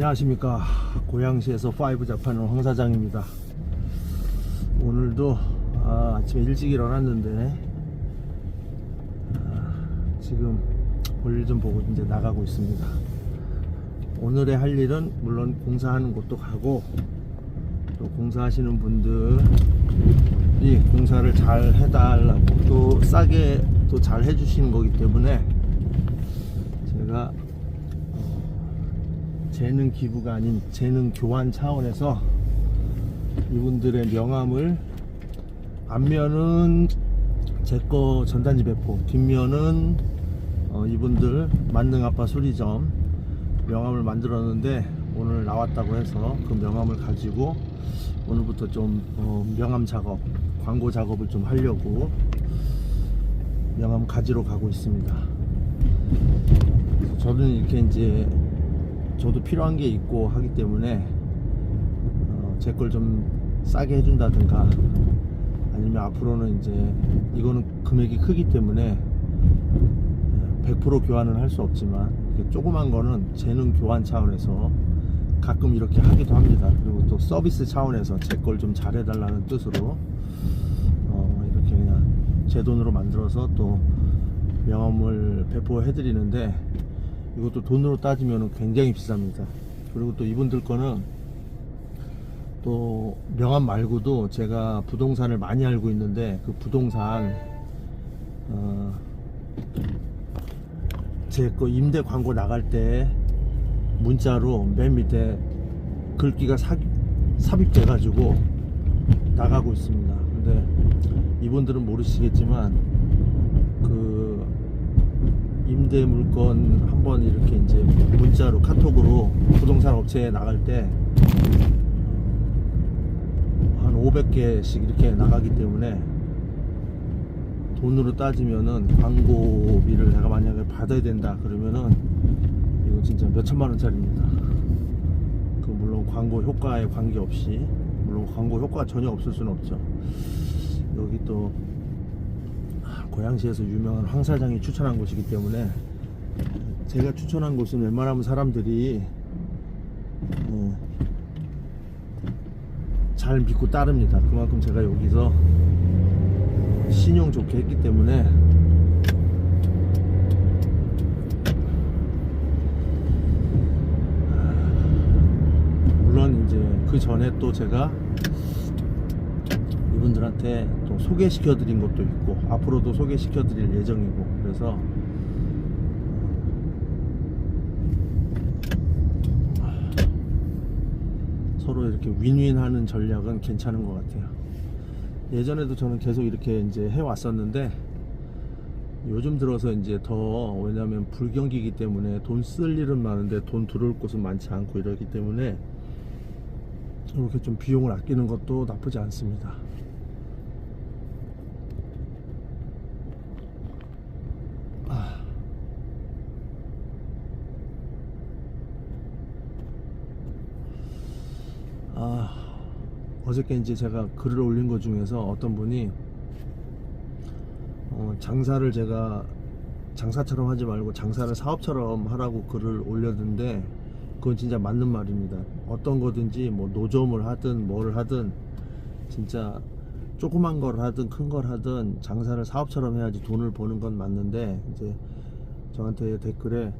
안녕하십니까. 고양시에서 5 자판은 황 사장입니다. 오늘도 아, 아침에 일찍 일어났는데 아, 지금 볼일 좀 보고 이제 나가고 있습니다. 오늘의 할 일은 물론 공사하는 곳도 가고 또 공사하시는 분들이 공사를 잘 해달라고 또 싸게 또 잘 해주시는 거기 때문에 제가 재능 기부가 아닌 재능 교환 차원에서 이분들의 명함을 앞면은 제 거 전단지 배포, 뒷면은 어, 이분들 만능아빠 수리점 명함을 만들었는데 오늘 나왔다고 해서 그 명함을 가지고 오늘부터 좀 어, 명함 작업, 광고 작업을 좀 하려고 명함 가지러 가고 있습니다. 저는 이렇게 이제 저도 필요한 게 있고 하기 때문에 어, 제걸 좀 싸게 해준다든가 아니면 앞으로는 이제 이거는 금액이 크기 때문에 100% 교환은 할수 없지만 조그만 거는 재능 교환 차원에서 가끔 이렇게 하기도 합니다. 그리고 또 서비스 차원에서 제 걸 좀 잘해달라는 뜻으로 어, 이렇게 그냥 제 돈으로 만들어서 또 명함을 배포해드리는데 이것도 돈으로 따지면 굉장히 비쌉니다. 그리고 또 이분들 거는 또 명함 말고도 제가 부동산을 많이 알고 있는데 그 부동산 어, 제거 임대 광고 나갈 때 문자로 맨 밑에 글귀가 사, 삽입돼 가지고 나가고 있습니다. 근데 이분들은 모르시겠지만 그 임대 물건 한번 이렇게 이제 문자로 카톡으로 부동산 업체에 나갈 때 한 500개씩 이렇게 나가기 때문에 돈으로 따지면은 광고비를 내가 만약에 받아야 된다 그러면은 이거 진짜 몇 천만 원짜리입니다. 그 물론 광고 효과에 관계없이 물론 광고 효과가 전혀 없을 수는 없죠. 여기 또 아, 고양시에서 유명한 황 사장이 추천한 곳이기 때문에 제가 추천한 곳은 웬만하면 사람들이 어, 잘 믿고 따릅니다. 그만큼 제가 여기서 신용 좋게 했기 때문에 물론 이제 그 전에 또 제가 이 분들한테 또 소개시켜 드린 것도 있고 앞으로도 소개시켜 드릴 예정이고 그래서 서로 이렇게 윈윈하는 전략은 괜찮은 것 같아요. 예전에도 저는 계속 이렇게 이제 해 왔었는데 요즘 들어서 이제 더 왜냐면 불경기이기 때문에 돈 쓸 일은 많은데 돈 들어올 곳은 많지 않고 이러기 때문에 이렇게 좀 비용을 아끼는 것도 나쁘지 않습니다. 아. 아, 어저께 이제 제가 글을 올린 것 중에서 어떤 분이 어, 장사를 제가 장사처럼 하지 말고 장사를 사업처럼 하라고 글을 올렸는데 그건 진짜 맞는 말입니다. 어떤 거든지 뭐 노점을 하든 뭘 하든 진짜 조그만 걸 하든 큰 걸 하든 장사를 사업처럼 해야지 돈을 버는 건 맞는데 이제 저한테 댓글에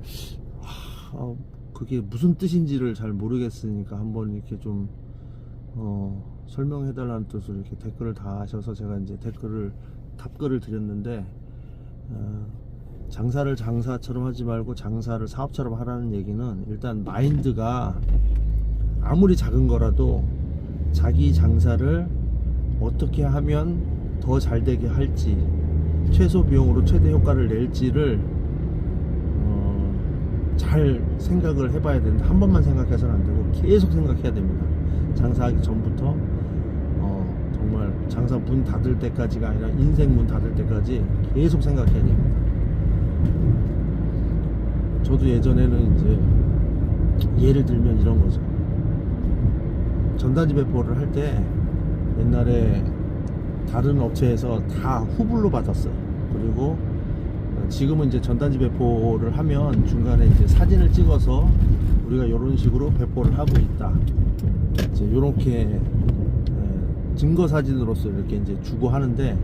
하, 어, 그게 무슨 뜻인지를 잘 모르겠으니까 한번 이렇게 좀 어, 설명해 달라는 뜻으로 이렇게 댓글을 다 하셔서 제가 이제 댓글을 답글을 드렸는데 어, 장사를 장사처럼 하지 말고 장사를 사업처럼 하라는 얘기는 일단 마인드가 아무리 작은 거라도 자기 장사를 어떻게 하면 더 잘 되게 할지 최소 비용으로 최대 효과를 낼지를 어, 잘 생각을 해봐야 된다. 한 번만 생각해서는 안 되고 계속 생각해야 됩니다. 장사하기 전부터 어, 정말 장사 문 닫을 때까지가 아니라 인생 문 닫을 때까지 계속 생각해야 됩니다. 저도 예전에는 이제 예를 들면 이런 거죠. 전단지 배포를 할 때 옛날에 다른 업체에서 다 후불로 받았어요. 그리고 지금은 이제 전단지 배포를 하면 중간에 이제 사진을 찍어서 우리가 이런 식으로 배포를 하고 있다. 이제 이렇게 증거 사진으로서 이렇게 이제 주고 하는데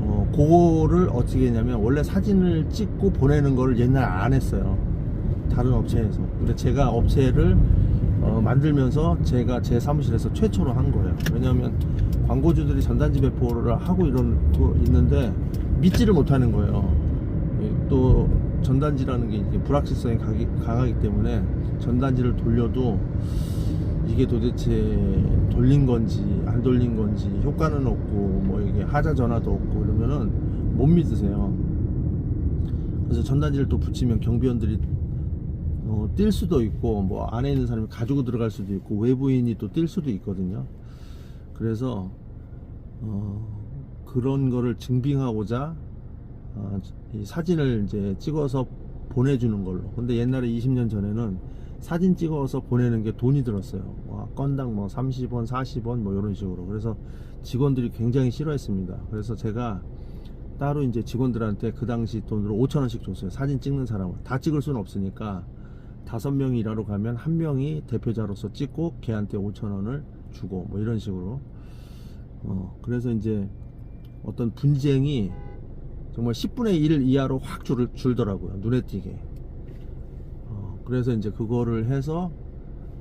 어, 그거를 어떻게 했냐면 원래 사진을 찍고 보내는 거를 옛날에 안 했어요. 다른 업체에서. 근데 제가 업체를 어, 만들면서 제가 제 사무실에서 최초로 한 거예요. 왜냐하면 광고주들이 전단지 배포를 하고 이런 거 있는데 믿지를 못하는 거예요. 예, 또 전단지라는 게 불확실성이 강하기, 강하기 때문에 전단지를 돌려도 이게 도대체 돌린 건지 안 돌린 건지 효과는 없고 뭐 이게 하자 전화도 없고 이러면은 못 믿으세요. 그래서 전단지를 또 붙이면 경비원들이 어, 뛸 수도 있고 뭐 안에 있는 사람이 가지고 들어갈 수도 있고 외부인이 또 뛸 수도 있거든요. 그래서 어, 그런 거를 증빙하고자 어, 이 사진을 이제 찍어서 보내주는 걸로. 근데 옛날에 20년 전에는 사진 찍어서 보내는 게 돈이 들었어요. 와, 건당 뭐 30원, 40원 뭐 이런 식으로. 그래서 직원들이 굉장히 싫어했습니다. 그래서 제가 따로 이제 직원들한테 그 당시 돈으로 5천 원씩 줬어요. 사진 찍는 사람은 다 찍을 수는 없으니까 다섯 명이 일하러 가면 한 명이 대표자로서 찍고 걔한테 5천 원을 주고 뭐 이런 식으로. 어, 그래서 이제 어떤 분쟁이 정말 10분의 1 이하로 확 줄, 줄더라고요. 눈에 띄게. 어, 그래서 이제 그거를 해서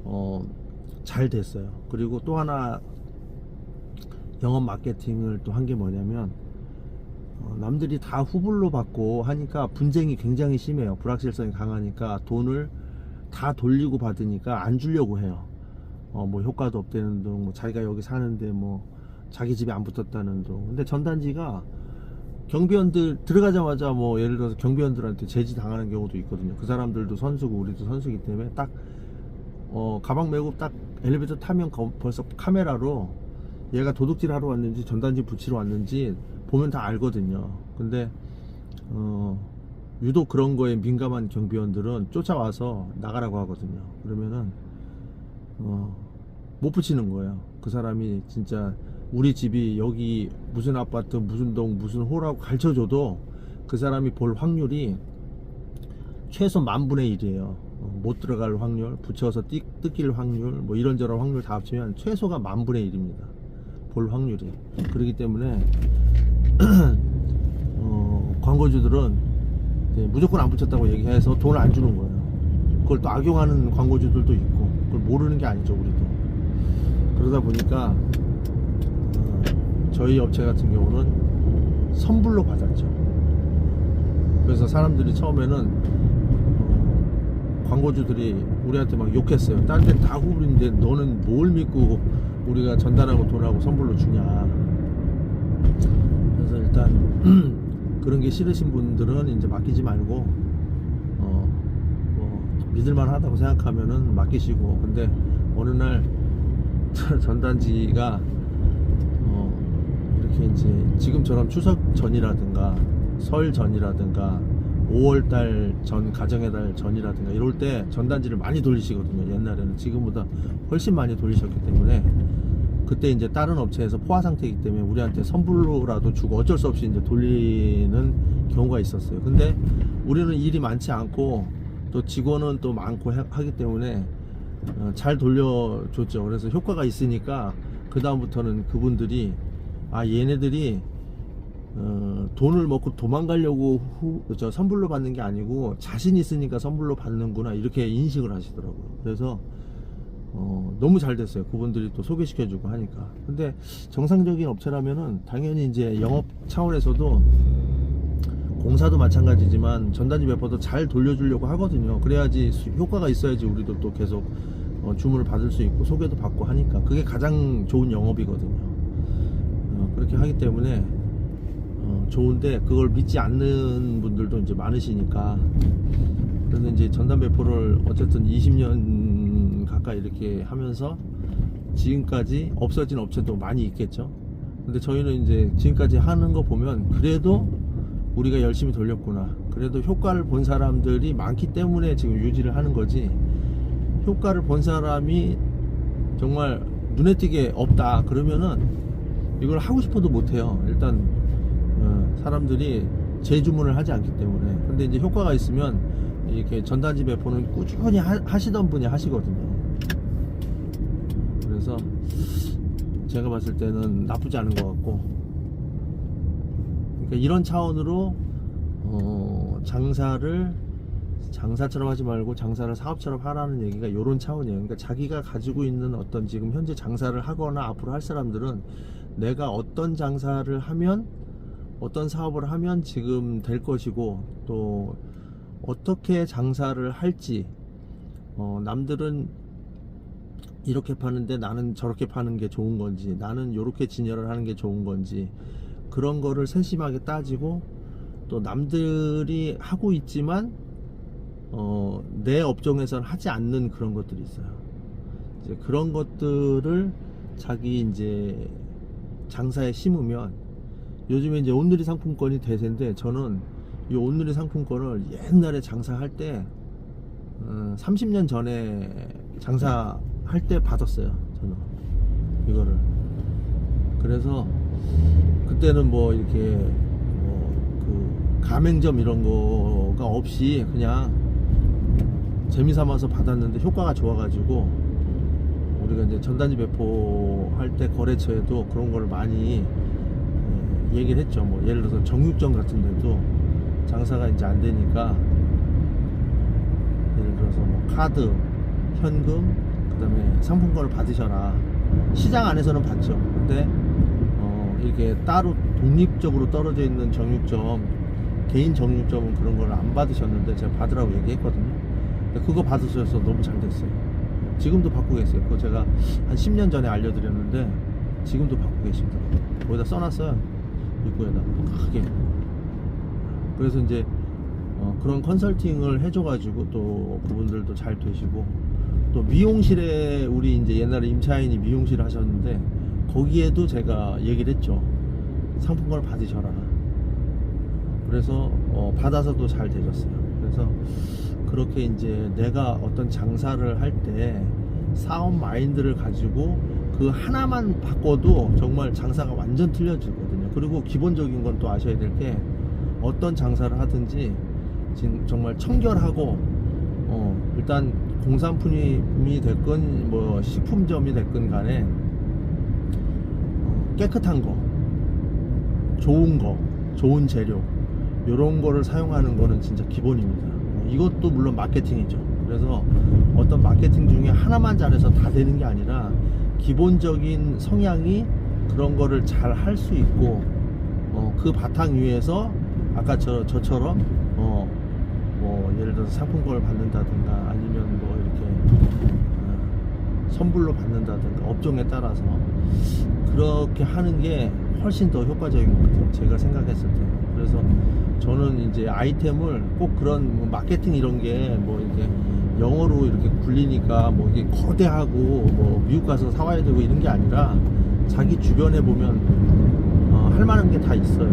어, 잘 됐어요. 그리고 또 하나 영업 마케팅을 또 한 게 뭐냐면 어, 남들이 다 후불로 받고 하니까 분쟁이 굉장히 심해요. 불확실성이 강하니까 돈을 다 돌리고 받으니까 안 주려고 해요. 어, 뭐 효과도 없다는 둥, 뭐 자기가 여기 사는데 뭐 자기 집에 안 붙었다는 둥. 근데 전단지가 경비원들 들어가자마자 뭐 예를 들어서 경비원들한테 제지 당하는 경우도 있거든요. 그 사람들도 선수고 우리도 선수기 때문에 딱 어, 가방 메고 딱 엘리베이터 타면 거- 벌써 카메라로 얘가 도둑질 하러 왔는지 전단지 붙이러 왔는지 보면 다 알거든요. 근데 어, 유독 그런 거에 민감한 경비원들은 쫓아와서 나가라고 하거든요. 그러면은 어, 못 붙이는 거예요. 그 사람이 진짜 우리 집이 여기 무슨 아파트 무슨 동 무슨 호라고 가르쳐줘도 그 사람이 볼 확률이 최소 만 분의 1이에요. 어, 못 들어갈 확률, 붙여서 띠, 뜯길 확률, 뭐 이런저런 확률 다 합치면 최소가 만 분의 1입니다. 볼 확률이. 그렇기 때문에 어, 광고주들은 네, 무조건 안 붙였다고 얘기해서 돈을 안 주는 거예요. 그걸 또 악용하는 광고주들도 있고 그걸 모르는 게 아니죠 우리도. 그러다 보니까 어, 저희 업체 같은 경우는 선불로 받았죠. 그래서 사람들이 처음에는 어, 광고주들이 우리한테 막 욕했어요. 딴데다 후불인데 너는 뭘 믿고 우리가 전달하고 돈하고 선불로 주냐. 그래서 일단 그런 게 싫으신 분들은 이제 맡기지 말고 어, 뭐 믿을만 하다고 생각하면은 맡기시고 근데 어느 날 전단지가 어, 이렇게 이제 지금처럼 추석 전이라든가 설 전이라든가 5월달 전 가정의 달 전이라든가 이럴 때 전단지를 많이 돌리시거든요 옛날에는 지금보다 훨씬 많이 돌리셨기 때문에 그때 이제 다른 업체에서 포화 상태이기 때문에 우리한테 선불로라도 주고 어쩔 수 없이 이제 돌리는 경우가 있었어요. 근데 우리는 일이 많지 않고 또 직원은 또 많고 해- 하기 때문에 어, 잘 돌려줬죠. 그래서 효과가 있으니까 그 다음부터는 그분들이 아 얘네들이 어, 돈을 먹고 도망가려고 후, 저 선불로 받는 게 아니고 자신 있으니까 선불로 받는구나 이렇게 인식을 하시더라고요. 그래서 어, 너무 잘 됐어요. 그분들이 또 소개시켜주고 하니까. 근데 정상적인 업체라면은 당연히 이제 영업 차원에서도 공사도 마찬가지지만 전단지 배포도 잘 돌려주려고 하거든요. 그래야지 수- 효과가 있어야지 우리도 또 계속 어, 주문을 받을 수 있고 소개도 받고 하니까 그게 가장 좋은 영업이거든요. 어, 그렇게 하기 때문에 어, 좋은데 그걸 믿지 않는 분들도 이제 많으시니까 그래서 이제 전단 배포를 어쨌든 20년 가까이 이렇게 하면서 지금까지 없어진 업체도 많이 있겠죠. 근데 저희는 이제 지금까지 하는 거 보면 그래도 우리가 열심히 돌렸구나. 그래도 효과를 본 사람들이 많기 때문에 지금 유지를 하는 거지. 효과를 본 사람이 정말 눈에 띄게 없다. 그러면은 이걸 하고 싶어도 못 해요. 일단 어, 사람들이 재주문을 하지 않기 때문에 근데 이제 효과가 있으면 이렇게 전단지 배포는 꾸준히 하, 시던 분이 하시거든요 그래서 제가 봤을 때는 나쁘지 않은 것 같고 그러니까 이런 차원으로 어, 장사를 장사처럼 하지 말고 장사를 사업처럼 하라는 얘기가 이런 차원이에요. 그러니까 자기가 가지고 있는 어떤 지금 현재 장사를 하거나 앞으로 할 사람들은 내가 어떤 장사를 하면 어떤 사업을 하면 지금 될 것이고 또 어떻게 장사를 할지 어, 남들은 이렇게 파는데 나는 저렇게 파는 게 좋은 건지 나는 이렇게 진열을 하는 게 좋은 건지 그런 거를 세심하게 따지고 또 남들이 하고 있지만 어, 내 업종에서는 하지 않는 그런 것들이 있어요. 이제 그런 것들을 자기 이제 장사에 심으면 요즘에 이제 온누리 상품권이 대세인데 저는 이 온누리 상품권을 옛날에 장사할 때 어, 30년 전에 장사할 때 받았어요. 저는 이거를 그래서 그때는 뭐 이렇게 뭐그 가맹점 이런 거가 없이 그냥 재미 삼아서 받았는데 효과가 좋아가지고 우리가 이제 전단지 배포할 때 거래처에도 그런 거를 많이 예, 얘기를 했죠. 뭐 예를 들어서 정육점 같은 데도 장사가 이제 안 되니까 예를 들어서 뭐 카드, 현금, 그다음에 상품권을 받으셔라. 시장 안에서는 받죠. 근데 어, 이렇게 따로 독립적으로 떨어져 있는 정육점, 개인 정육점은 그런 걸 안 받으셨는데 제가 받으라고 얘기했거든요. 그거 받으셔서 너무 잘 됐어요. 지금도 받고 계세요. 그거 제가 한 10년 전에 알려드렸는데 지금도 받고 계시더라고요. 거기다 써놨어요. 입구에다가 크게. 그래서 이제 어, 그런 컨설팅을 해줘가지고 또 그분들도 잘 되시고 또 미용실에 우리 이제 옛날에 임차인이 미용실 하셨는데 거기에도 제가 얘기를 했죠. 상품권을 받으셔라. 그래서 어, 받아서도 잘 되셨어요. 그래서 그렇게 이제 내가 어떤 장사를 할 때 사업 마인드를 가지고 그 하나만 바꿔도 정말 장사가 완전 틀려지거든요. 그리고 기본적인 건 또 아셔야 될 게 어떤 장사를 하든지 지금 정말 청결하고 어, 일단 공산품이 됐건 뭐 식품점이 됐건 간에 어, 깨끗한 거, 좋은 거, 좋은 재료 이런 거를 사용하는 거는 진짜 기본입니다. 어, 이것도 물론 마케팅이죠. 그래서 어떤 마케팅 중에 하나만 잘해서 다 되는 게 아니라 기본적인 성향이 그런 거를 잘 할 수 있고 어, 그 바탕 위에서 아까 저, 저처럼 어, 뭐 예를 들어서 상품권을 받는다든가 아니면 뭐 이렇게 어, 선불로 받는다든가 업종에 따라서 그렇게 하는 게 훨씬 더 효과적인 것 같아요. 제가 생각했을 때. 그래서 저는 이제 아이템을 꼭 그런 뭐 마케팅 이런 게 뭐 이렇게 영어로 이렇게 굴리니까 뭐 이게 거대하고 뭐 미국 가서 사와야 되고 이런 게 아니라 자기 주변에 보면 어, 할 만한 게 다 있어요.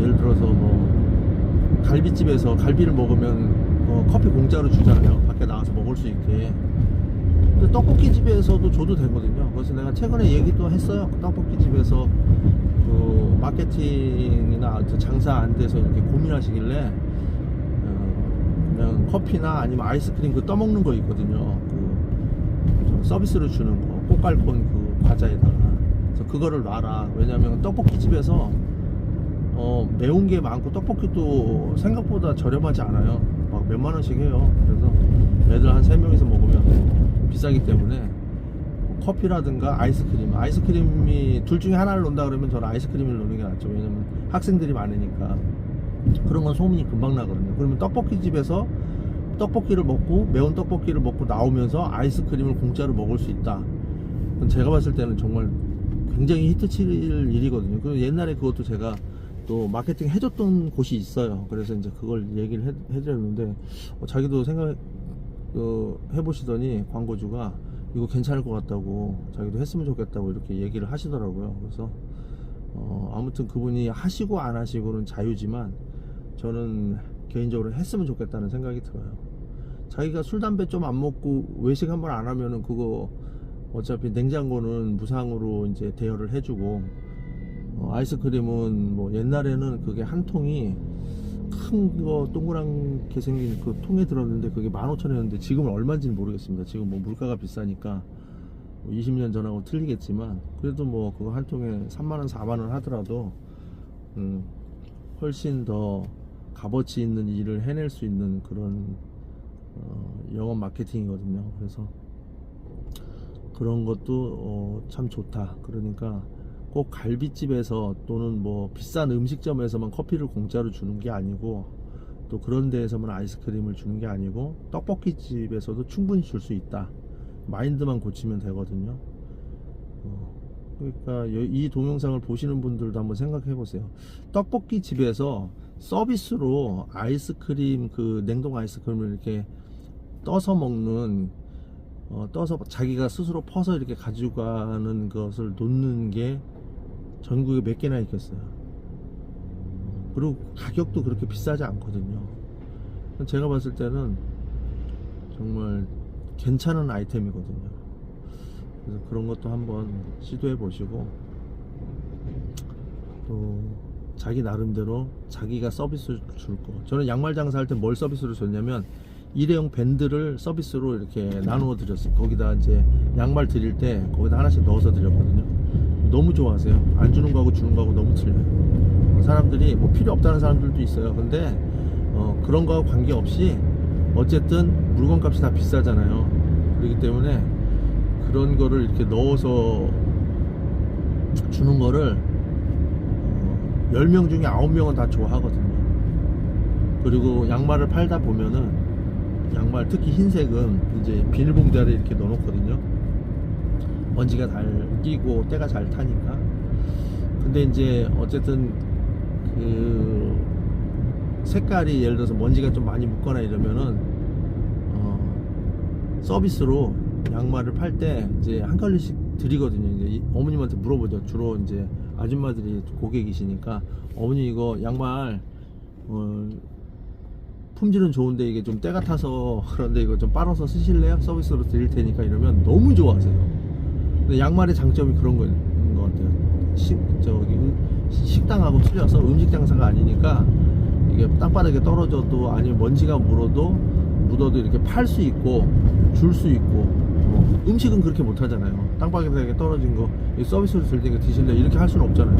예를 들어서 뭐 갈비집에서 갈비를 먹으면 어, 커피 공짜로 주잖아요. 밖에 나가서 먹을 수 있게. 떡볶이 집에서도 줘도 되거든요. 그래서 내가 최근에 얘기도 했어요. 그 떡볶이 집에서 그 마케팅이나 그 장사 안 돼서 이렇게 고민하시길래 어, 그냥 커피나 아니면 아이스크림 그 떠먹는 거 있거든요. 그 서비스로 주는 거 꽃갈콘 그 과자에다가 그래서 그거를 놔라. 왜냐면 떡볶이 집에서 어, 매운 게 많고 떡볶이도 생각보다 저렴하지 않아요. 막 몇만 원씩 해요. 그래서 애들 한 세 명이서 먹으면 비싸기 때문에 커피라든가 아이스크림, 아이스크림이 둘 중에 하나를 놓는다 그러면 저는 아이스크림을 놓는 게 낫죠. 왜냐면 학생들이 많으니까 그런 건 소문이 금방 나거든요. 그러면 떡볶이 집에서 떡볶이를 먹고 매운 떡볶이를 먹고 나오면서 아이스크림을 공짜로 먹을 수 있다. 제가 봤을 때는 정말 굉장히 히트칠 일이거든요. 그리고 옛날에 그것도 제가 또 마케팅 해줬던 곳이 있어요. 그래서 이제 그걸 얘기를 해, 해드렸는데 어, 자기도 생각 어, 해보시더니 광고주가 이거 괜찮을 것 같다고 자기도 했으면 좋겠다고 이렇게 얘기를 하시더라고요. 그래서 어, 아무튼 그분이 하시고 안 하시고는 자유지만 저는 개인적으로 했으면 좋겠다는 생각이 들어요. 자기가 술 담배 좀 안 먹고 외식 한번 안 하면은 그거 어차피 냉장고는 무상으로 이제 대여를 해주고 어, 아이스크림은 뭐 옛날에는 그게 한 통이 큰 거 동그랗게 생긴 그 통에 들었는데 그게 15,000원이었는데 지금은 얼마인지는 모르겠습니다. 지금 뭐 물가가 비싸니까 뭐 20년 전하고 틀리겠지만 그래도 뭐 그거 한 통에 3만원, 4만원 하더라도 음, 훨씬 더 값어치 있는 일을 해낼 수 있는 그런 어, 영업 마케팅이거든요. 그래서 그런 것도 어, 참 좋다. 그러니까 꼭 갈비집에서 또는 뭐 비싼 음식점에서만 커피를 공짜로 주는 게 아니고 또 그런 데에서만 아이스크림을 주는 게 아니고 떡볶이 집에서도 충분히 줄 수 있다. 마인드만 고치면 되거든요. 어, 그러니까 여- 이 동영상을 보시는 분들도 한번 생각해 보세요. 떡볶이 집에서 서비스로 아이스크림 그 냉동 아이스크림을 이렇게 떠서 먹는 어, 떠서 자기가 스스로 퍼서 이렇게 가지고 가는 것을 놓는 게 전국에 몇 개나 있겠어요. 그리고 가격도 그렇게 비싸지 않거든요. 제가 봤을 때는 정말 괜찮은 아이템이거든요. 그래서 그런 것도 한번 시도해 보시고 또 자기 나름대로 자기가 서비스 줄 거. 저는 양말 장사할 때 뭘 서비스로 줬냐면 일회용 밴드를 서비스로 이렇게 나누어 드렸어요. 거기다 이제 양말 드릴 때 거기다 하나씩 넣어서 드렸거든요. 너무 좋아하세요. 안 주는 거하고 주는 거하고 너무 틀려요. 어, 사람들이 뭐 필요 없다는 사람들도 있어요. 근데 어, 그런 거하고 관계없이 어쨌든 물건 값이 다 비싸잖아요. 그렇기 때문에 그런 거를 이렇게 넣어서 주는 거를 어, 10명 중에 9명은 다 좋아하거든요. 그리고 양말을 팔다 보면은 양말 특히 흰색은 이제 비닐봉지 아래 이렇게 넣어놓거든요. 먼지가 잘 끼고 때가 잘 타니까. 근데 이제 어쨌든 그 색깔이 예를 들어서 먼지가 좀 많이 묻거나 이러면은 어 서비스로 양말을 팔 때 이제 한 컬리씩 드리거든요. 이제 이- 어머님한테 물어보죠. 주로 이제 아줌마들이 고객이시니까 어머니 이거 양말 어 품질은 좋은데 이게 좀 때가 타서 그런데 이거 좀 빨아서 쓰실래요? 서비스로 드릴 테니까 이러면 너무 좋아하세요. 양말의 장점이 그런 거인 것 같아요. 식, 저기, 음- 식당하고 틀려서 음식 장사가 아니니까 이게 땅바닥에 떨어져도 아니면 먼지가 물어도 묻어도 이렇게 팔 수 있고 줄 수 있고 어, 음식은 그렇게 못 하잖아요. 땅바닥에 떨어진 거이 서비스로 들 테니까 드실래 이렇게 할 수는 없잖아요.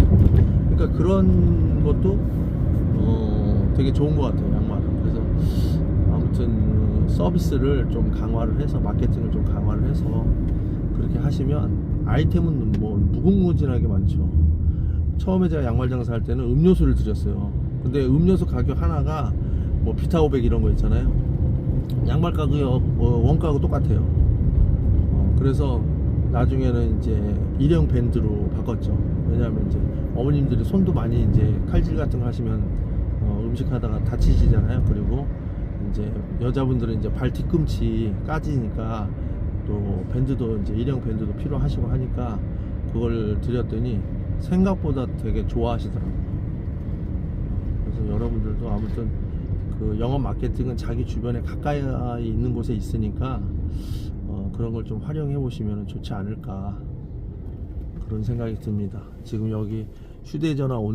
그러니까 그런 것도 어, 되게 좋은 것 같아요. 양말은. 그래서 아무튼 어, 서비스를 좀 강화를 해서 마케팅을 좀 강화를 해서 그렇게 하시면 아이템은 뭐 무궁무진하게 많죠. 처음에 제가 양말 장사할 때는 음료수를 드렸어요. 근데 음료수 가격 하나가 뭐 비타오백 이런 거 있잖아요. 양말 가격 어, 원가하고 똑같아요. 어, 그래서 나중에는 이제 일회용 밴드로 바꿨죠. 왜냐하면 이제 어머님들이 손도 많이 이제 칼질 같은 거 하시면 어, 음식 하다가 다치시잖아요. 그리고 이제 여자분들은 이제 발 뒤꿈치 까지니까 또 밴드도 이제 일회용 밴드도 필요하시고 하니까 그걸 드렸더니 생각보다 되게 좋아하시더라고요. 그래서 여러분들도 아무튼 그 영업 마케팅은 자기 주변에 가까이 있는 곳에 있으니까 어, 그런 걸 좀 활용해 보시면 좋지 않을까 그런 생각이 듭니다. 지금 여기 휴대전화 온